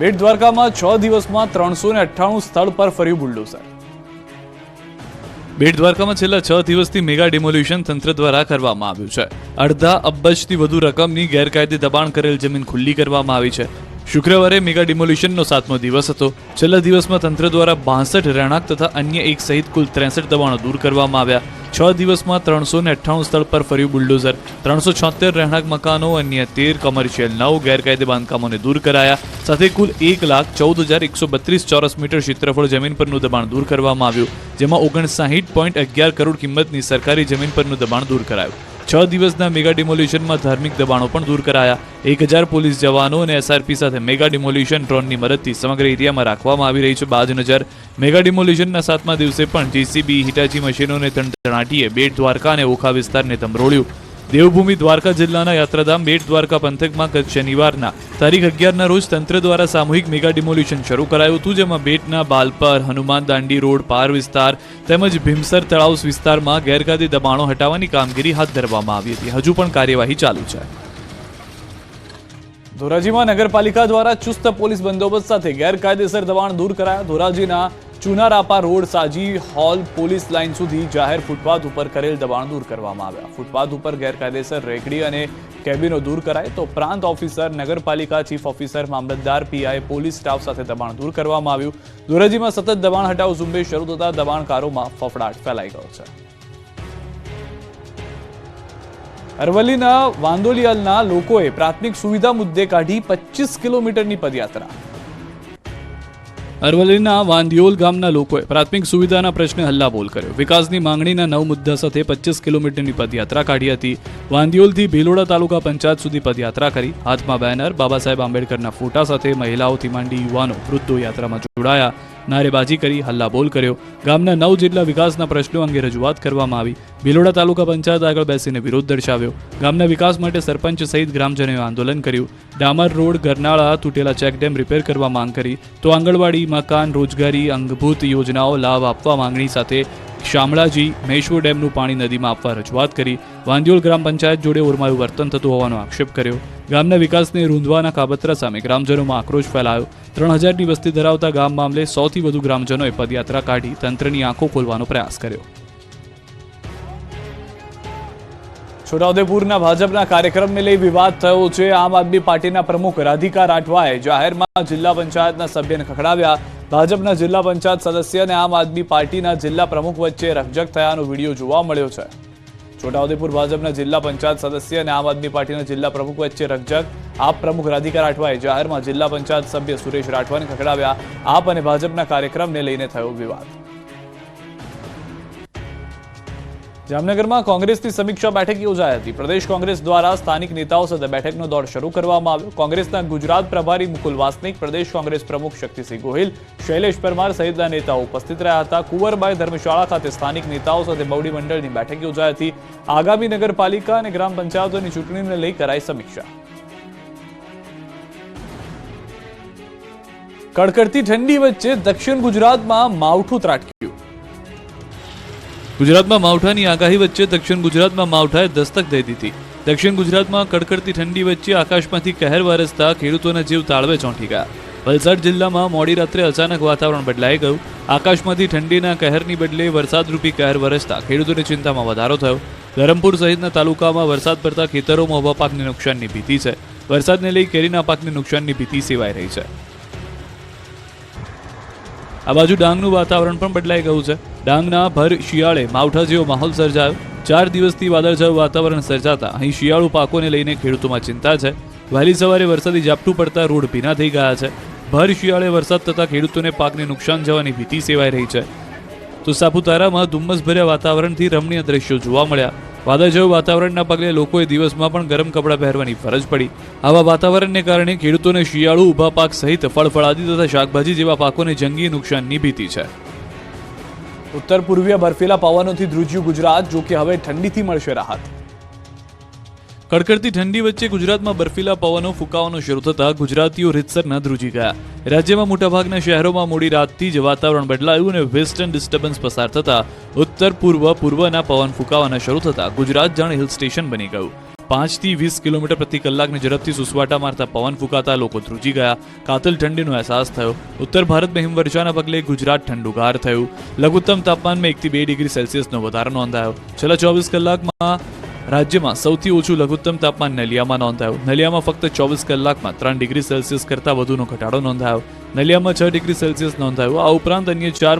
બેટ દ્વારકામાં છ દિવસમાં ત્રણસો ને અઠ્ઠાણું સ્થળ પર ફર્યું બુલડોઝર. બેટ દ્વારકામાં છેલ્લા છ દિવસથી મેગા ડિમોલ્યુશન તંત્ર દ્વારા કરવામાં આવ્યું છે. અડધા અબજથી વધુ રકમની ગેરકાયદે દબાણ કરેલ જમીન ખુલ્લી કરવામાં આવી છે. શુક્રવારે મેગા ડિમોલ્યુશનનો સાતમો દિવસ હતો. છેલ્લા દિવસમાં તંત્ર દ્વારા બાસઠ રહેણાંક તથા અન્ય એક સહિત કુલ ત્રેસઠ દબાણો દૂર કરવામાં આવ્યા. છ દિવસમાં ત્રણસો ને અઠ્ઠાણું સ્થળ પર ફર્યું બુલડોઝર. ત્રણસો છોતેર રહેણાંક મકાનો, અન્ય તેર કમર્શિયલ નવ ગેરકાયદે બાંધકામોને દૂર કરાયા. સાથે કુલ એક લાખ ચૌદ હજાર એકસો બત્રીસ ચોરસ મીટર ક્ષેત્રફળ જમીન પરનું દબાણ દૂર કરવામાં આવ્યું, જેમાં ઓગણસાહીઠ પોઈન્ટ અગિયાર કરોડ કિંમતની સરકારી જમીન પરનું દબાણ દૂર કરાયું. છ દિવસના મેગા ડિમોલ્યુશનમાં ધાર્મિક દબાણો પણ દૂર કરાયા. એક હજાર પોલીસ જવાનો અને એસઆરપી સાથે મેગા ડિમોલ્યુશન ડ્રોનની મદદથી સમગ્ર એરિયામાં રાખવામાં આવી રહી છે બાજ નજર. મેગા ડિમોલ્યુશનના સાતમા દિવસે પણ જેસીબી હિટાચી મશીનોને તણતણાટીએ બેટ દ્વારકા અને ઓખા વિસ્તારને તંબરોળ્યું દેવભૂમિ દ્વારકા જિલ્લાના યાત્રાધામ બેટ દ્વારકા પંથકમાં ગત શનિવારના તારીખ અગિયારના રોજ તંત્ર દ્વારા સામૂહિક મેગા ડિમોલ્યુશન શરૂ કરાયું હતું, જેમાં બેટના બાલપર, હનુમાન દાંડી રોડ, પાર વિસ્તાર તેમજ ભીમસર તળાવ વિસ્તારમાં ગેરકાયદે દબાણો હટાવવાની કામગીરી હાથ ધરવામાં આવી હતી. હજુ પણ કાર્યવાહી ચાલુ છે. ધોરાજીમાં નગરપાલિકા દ્વારા ચુસ્ત પોલીસ બંદોબસ્ત સાથે ગેરકાયદેસર દબાણ દૂર કરાયા. ધોરાજીના ચુનારાપા રોડ સાજી હોલ પોલીસ લાઇન સુધી જાહેર ફૂટપાથ ઉપર કરેલ દબાણ દૂર કરવામાં આવ્યા. ફૂટપાથ ઉપર ગેરકાયદેસર રેકડી અને કેબિનો દૂર કરાય તો પ્રાંત ઓફિસર, નગરપાલિકા ચીફ ઓફિસર, મામલતદાર, પીઆઈ, પોલીસ સ્ટાફ સાથે દબાણ દૂર કરવામાં આવ્યું. ધોરાજીમાં સતત દબાણ હટાવ ઝુંબેશ શરૂ થતા દબાણકારોમાં ફફડાટ ફેલાઈ ગયો છે. અરવલ્લીના વાંદોલિયાલના લોકોએ પ્રાથમિક સુવિધા મુદ્દે કાઢી પચીસ કિલોમીટરની પદયાત્રા. અરવલ્લીના વાંદિયોલ ગામના લોકોએ પ્રાથમિક સુવિધાના પ્રશ્ને હલ્લાબોલ કર્યો. વિકાસની માંગણીના નવ મુદ્દા સાથે પચીસ કિલોમીટરની પદયાત્રા કાઢી હતી. વાંદિયોલથી ભીલોડા તાલુકા પંચાયત સુધી પદયાત્રા કરી. હાથમાં બેનર બાબા સાહેબ આંબેડકરના ફોટા સાથે મહિલાઓથી માંડી યુવાનો વૃદ્ધો યાત્રામાં જોડાયા. નારેબાજી કરી હલ્લાબોલ કર્યો. ગામના નવ જેટલા વિકાસના પ્રશ્નો અંગે રજૂઆત કરવામાં આવી. ભિલોડા તાલુકા પંચાયત આગળ બેસીને વિરોધ દર્શાવ્યો. ગામના વિકાસ માટે સરપંચ સહિત ગ્રામજનોએ આંદોલન કર્યું. ડામર રોડ, ગરનાળા, તૂટેલા ચેકડેમ રિપેર કરવા માંગ કરી. તો આંગણવાડી, મકાન, રોજગારી, અંગભૂત યોજનાઓ લાભ આપવા માંગણી સાથે શામળાજી મેશ્વો ડેમનું પાણી નદીમાં આપવા રજૂઆત કરી. વાંદિયોલ ગ્રામ પંચાયત જોડે ઓરમાયું વર્તન થતું હોવાનો આક્ષેપ કર્યો. ગામના વિકાસને રૂંધવાના કાબતરા સામે ગ્રામજનોમાં આક્રોશ ફેલાયો. ત્રણ હજારની વસ્તી ધરાવતા ગામ મામલે સૌથી વધુ ગ્રામજનોએ પદયાત્રા કાઢી તંત્રની આંખો ખોલવાનો પ્રયાસ કર્યો. છોટાઉદેપુરના ભાજપના કાર્યક્રમને લઈ વિવાદ થયો છે. આમ આદમી પાર્ટીના પ્રમુખ રાધિકા રાઠવાએ જાહેરમાં જિલ્લા પંચાયતના સભ્યને ખખડાવ્યા. ભાજપના જિલ્લા પંચાયત સદસ્ય અને આમ આદમી પાર્ટીના જિલ્લા પ્રમુખ વચ્ચે રકજક થયાનો વીડિયો જોવા મળ્યો છે. છોટાઉદેપુર ભાજપના જિલ્લા પંચાયત સદસ્ય અને આમ આદમી પાર્ટીના જિલ્લા પ્રમુખ વચ્ચે રકજક આપ પ્રમુખ રાધિકા રાઠવાએ જાહેરમાં જિલ્લા પંચાયત સભ્ય સુરેશ રાઠવાને ખખડાવ્યા. આપ અને ભાજપના કાર્યક્રમને લઈને થયો વિવાદ. જામનગરમાં કોંગ્રેસની સમીક્ષા બેઠક યોજાઈ હતી. પ્રદેશ કોંગ્રેસ દ્વારા સ્થાનિક નેતાઓ સાથે બેઠકનો દોર શરૂ કરવામાં આવ્યો. કોંગ્રેસના ગુજરાત પ્રભારી મુકુલ વાસનિક, પ્રદેશ કોંગ્રેસ પ્રમુખ શક્તિસિંહ ગોહિલ, શૈલેષ પરમાર સહિતના નેતાઓ ઉપસ્થિત રહ્યા હતા. કુંવરબાઈ ધર્મશાળા ખાતે સ્થાનિક નેતાઓ સાથે બવડી મંડળની બેઠક યોજાઈ હતી. આગામી નગરપાલિકા અને ગ્રામ પંચાયતોની ચૂંટણીને લઈ કરાઈ સમીક્ષા. કડકડતી ઠંડી વચ્ચે દક્ષિણ ગુજરાતમાં માવઠું ત્રાટક્યું. ગુજરાતમાં માવઠાની આગાહી વચ્ચે દક્ષિણ ગુજરાતમાં માવઠાએ દસ્તક દઈ દીધી. દક્ષિણ ગુજરાતમાં કડકડતી ઠંડી વચ્ચે આકાશમાંથી કહેર વરસતા ખેડૂતોના જીવ તાળવે ચોંટી ગયા. વલસાડ જિલ્લામાં મોડી રાત્રે અચાનક વાતાવરણ બદલાઈ ગયું. આકાશમાંથી ઠંડીના કહેરની બદલે વરસાદરૂપી કહેર વરસતા ખેડૂતોની ચિંતામાં વધારો થયો. ધરમપુર સહિતના તાલુકામાં વરસાદ પડતા ખેતરોમાં ઊભા પાકને નુકસાનની ભીતિ છે. વરસાદને લઈ કેરીના પાકને નુકસાનની ભીતિ સેવાઈ રહી છે. આ બાજુ ડાંગનું વાતાવરણ પણ બદલાઈ ગયું છે. ડાંગના ભર શિયાળે માવઠા જેવો માહોલ સર્જાયો. ચાર દિવસથી વાદળછાયું વાતાવરણ સર્જાતા. અહીં શિયાળુ પાકોને લઈને ખેડૂતોમાં ચિંતા છે. વહેલી સવારે વરસાદી ઝાપટું પડતા રોડ ભીના થઈ ગયા છે. ભર શિયાળે વરસાદ થતાં ખેડૂતોને પાકને નુકસાન જવાની ભીતિ સેવાઈ રહી છે. તો સાપુતારામાં ધુમ્મસભર્યા વાતાવરણથી રમણીય દ્રશ્યો જોવા મળ્યા. વાદળછાયું વાતાવરણના પગલે લોકોએ દિવસમાં પણ ગરમ કપડાં પહેરવાની ફરજ પડી. આવા વાતાવરણને કારણે ખેડૂતોને શિયાળુ ઊભા પાક સહિત ફળફળાદી તથા શાકભાજી જેવા પાકોને જંગી નુકસાનની ભીતિ છે. ઉત્તર પૂર્વીય બર્ફીલા પવનોથી ધ્રુજ્યું ગુજરાત, જો હવે ઠંડીથી મળશે રાહત. કડકડતી ઠંડી વચ્ચે ગુજરાતમાં બર્ફીલા પવનો, ફૂંકાવાનો શરૂ થતા ગુજરાતીઓ રીતસરના ધ્રુજી ગયા. રાજ્યમાં મોટાભાગના શહેરોમાં મોડી રાતથી જ વાતાવરણ બદલાયું અને વેસ્ટર્ન ડિસ્ટર્બન્સ પસાર થતા ઉત્તર પૂર્વ, પૂર્વના પવન ફૂંકાવાના શરૂ થતા ગુજરાત જાણે હિલ સ્ટેશન બની ગયું. પાંચથી વીસ કિલોમીટર પ્રતિ કલાકની ઝડપથી સુસવાટા મારતા પવન ફૂંકાતા લોકો ધ્રુજી ગયા. કાતલ ઠંડીનો અહેસાસ થયો. ઉત્તર ભારતમાં હિમવર્ષાના પગલે ગુજરાત ઠંડુગાર થયું. લઘુત્તમ તાપમાનમાં એકથી બે ડિગ્રી સેલ્સિયસનો વધારો નોંધાયો. છેલ્લા ચોવીસ કલાકમાં રાજ્યમાં સૌથી ઓછું લઘુત્તમ તાપમાન નલિયામાં નોંધાયું. નલિયામાં ફક્ત ચોવીસ કલાકમાં ત્રણ ડિગ્રી સેલ્સિયસ કરતાં વધુનો ઘટાડો નોંધાયો. નલિયામાં છ ડિગ્રી સેલ્સિયસ નોંધાયો. આ ઉપરાંત અન્ય ચાર